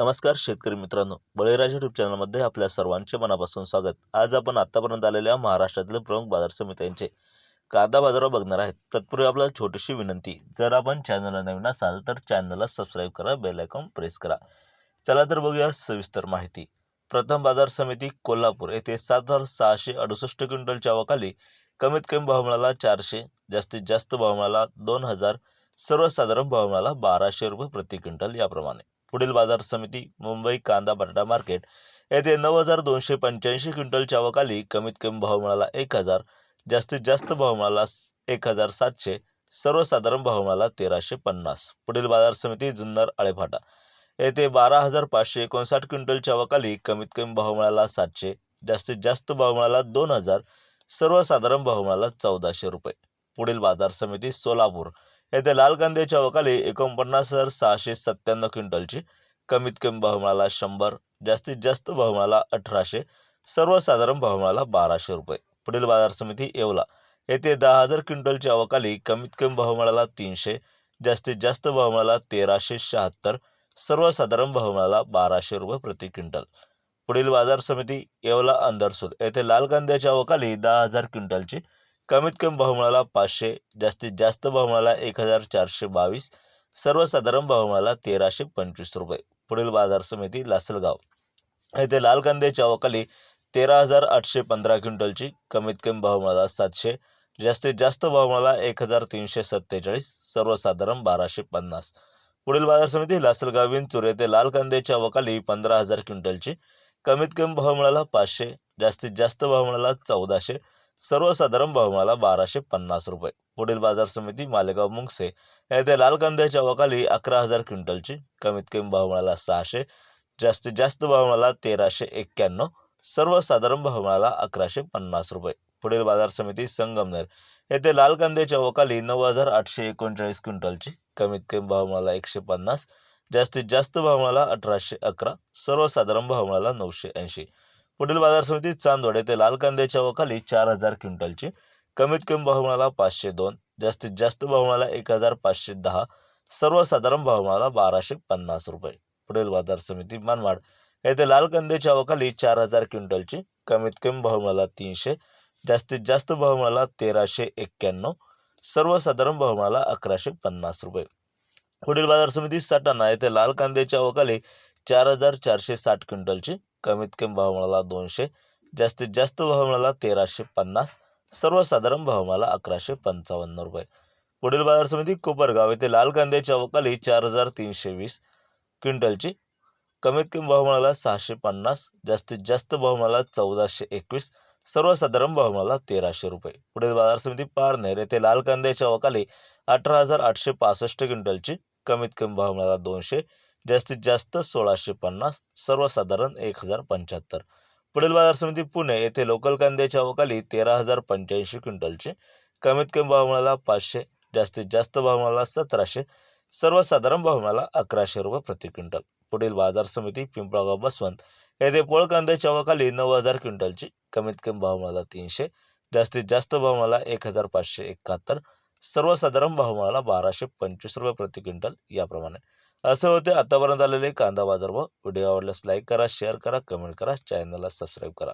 नमस्कार शेतकरी मित्रांनो. बळीराज युट्यूब चॅनलमध्ये आपल्या सर्वांचे मनापासून स्वागत. आज आपण आत्तापर्यंत आलेल्या महाराष्ट्रातील प्रमुख बाजार समित्यांचे कांदा बाजारावर बघणार आहेत. तत्पूर्वी आपल्याला छोटीशी विनंती जर आपण चॅनलला नवीन असाल तर चॅनलला सबस्क्राईब करा बेल आयकॉन प्रेस करा. चला तर बघूया सविस्तर माहिती. प्रथम बाजार समिती कोल्हापूर येथे सात हजार सहाशे अडुसष्ट क्विंटलच्या अवाखाली कमीत कमी भाव मिळाला चारशे जास्तीत जास्त भाव मिळाला दोन हजार सर्वसाधारण भाव मिळाला बाराशे रुपये प्रति क्विंटल याप्रमाणे. पुढील बाजार समिती मुंबई कांदा बटाटा मार्केट. येथे नऊ हजार दोनशे पंच्याऐंशी क्विंटलच्या अवकाली कमीत कमी भाव मिळाला एक हजार जास्तीत जास्त भाव मिळाला एक हजार सातशे सर्वसाधारण भाव मिळाला तेराशे पन्नास. पुढील बाजार समिती जुन्नर आळेफाटा. येथे बारा हजार पाचशे एकोणसाठ क्विंटलच्या अवकाली कमीत कमी भाव मिळाला सातशे जास्तीत जास्त भाव मिळाला दोन हजार सर्वसाधारण भाव मिळाला चौदाशे रुपये. पुढील बाजार समिती सोलापूर. येथे लाल कांद्याच्या अवकाली एकोणपन्नास हजार सहाशे सत्त्याण्णव क्विंटलची कमीत कमी भाव मिळाला शंभर जास्तीत जास्त भाव मिळाला अठराशे सर्वसाधारण भाव मिळाला बाराशे रुपये. पुढील बाजार समिती येवला. येथे दहा हजार क्विंटलच्या अवकाली कमीत कमी भाव मिळाला तीनशे जास्तीत जास्त भाव मिळाला तेराशे शहात्तर सर्वसाधारण भाव मिळाला बाराशे रुपये प्रति क्विंटल. पुढील बाजार समिती येवला अंदरसूल येथे लाल कांद्याच्या अवकाली दहा हजार क्विंटलची कमीत कमी भाव मिळाला पाचशे जास्तीत जास्त भाव मिळाला एक हजार चारशे बावीस सर्वसाधारण भाव मिळाला तेराशे पंचवीस रुपये. पुढील बाजार समिती लासलगाव. येथे लाल कांद्याच्या अवकाली तेरा हजार आठशे पंधरा क्विंटलची कमीत कमी भाव मिळाला सातशे जास्तीत जास्त भाव मिळाला एक हजार तीनशे सत्तेचाळीस सर्वसाधारण बाराशे पन्नास. पुढील बाजार समिती लासलगाव विंचूर येथे लाल कांद्याच्या अवकाली पंधरा हजार क्विंटलची कमीत कमी भाव मिळाला पाचशे जास्तीत जास्त भाव मिळाला चौदाशे सर्वसाधारण भावमाला बाराशे पन्नास रुपये. पुढील बाजार समिती मालेगाव मुंगसे येथे लाल कांद्याच्या वकाली अकरा हजार क्विंटलची. कमीत कमी भावमाला सहाशे. जास्तीत जास्त भावमाला तेराशे एक्क्याण्णव. सर्वसाधारण भावमाला अकराशे पन्नास रुपये. पुढील बाजार समिती संगमनेर येथे लाल कांद्याच्या वकाली नऊ हजार आठशे एकोणचाळीस क्विंटलची. कमीत कमी भावमाला एकशे पन्नास. जास्तीत जास्त भावमाला अठराशे अकरा. सर्वसाधारण भावमाला नऊशे ऐंशी. पुढील बाजार समिती चांदवड येथे लाल कांद्याच्या वखाली चार हजार क्विंटलची कमीत कमी भाव मिळाला पाचशे दोन जास्तीत जास्त भाव मिळाला एक हजार पाचशे दहा सर्वसाधारण भाव मिळाला बाराशे पन्नास रुपये. पुढील बाजार समिती मनमाड येथे लाल कांद्याच्या अवकाली चार हजार क्विंटलची कमीत कमी भाव मिळाला तीनशे जास्तीत जास्त भाव मिळाला तेराशे एक्क्याण्णव सर्वसाधारण भाव मिळाला अकराशे पन्नास रुपये. पुढील बाजार समिती सटाणा येथे लाल कांद्याच्या अवकाली चार हजार चारशे साठ क्विंटलची कमीत कमी भाव मिळाला दोनशे जास्तीत जास्त भाव मिळाला तेराशे पन्नास सर्वसाधारण भाव मिळाला अकराशे पंचावन्न रुपये. पुढील बाजार समिती कोपरगाव येथे लाल कांद्याच्या अवकाली चार हजार तीनशे वीस क्विंटलची. कमीत कमी भाव मिळाला सहाशे पन्नास जास्तीत जास्त भाव मिळाला चौदाशे एकवीस सर्वसाधारण भाव मिळाला तेराशे रुपये. पुढील बाजार समिती पारनेर येथे लाल कांद्याच्या अवकाली अठरा हजार आठशे पासष्ट क्विंटलची कमीत कमी भाव मिळाला दोनशे जास्तीत जास्त सोळाशे पन्नास सर्वसाधारण एक हजार पंच्याहत्तर. पुढील बाजार समिती पुणे येथे लोकल कांद्याच्या अवकाली तेरा हजार पंच्याऐंशी क्विंटलचे कमीत कमी भाव मिळाला पाचशे जास्तीत जास्त भाव मिळाला सतराशे सर्वसाधारण भाव मिळाला अकराशे रुपये प्रति क्विंटल. पुढील बाजार समिती पिंपळगाव बसवंत येथे पोळ कांद्याच्या अवकाली नऊ हजार क्विंटलची कमीत कमी भाव मिळाला तीनशे जास्तीत जास्त भाव मिळाला एक हजार पाचशे एकाहत्तर सर्वसाधारण भाव मिळाला बाराशे पंचवीस रुपये प्रति क्विंटल याप्रमाणे. असं होते आतापर्यंत आलेले कांदा बाजार. भाव व्हिडिओ आवडल्यास लाईक करा शेअर करा कमेंट करा चॅनलला सबस्क्राईब करा.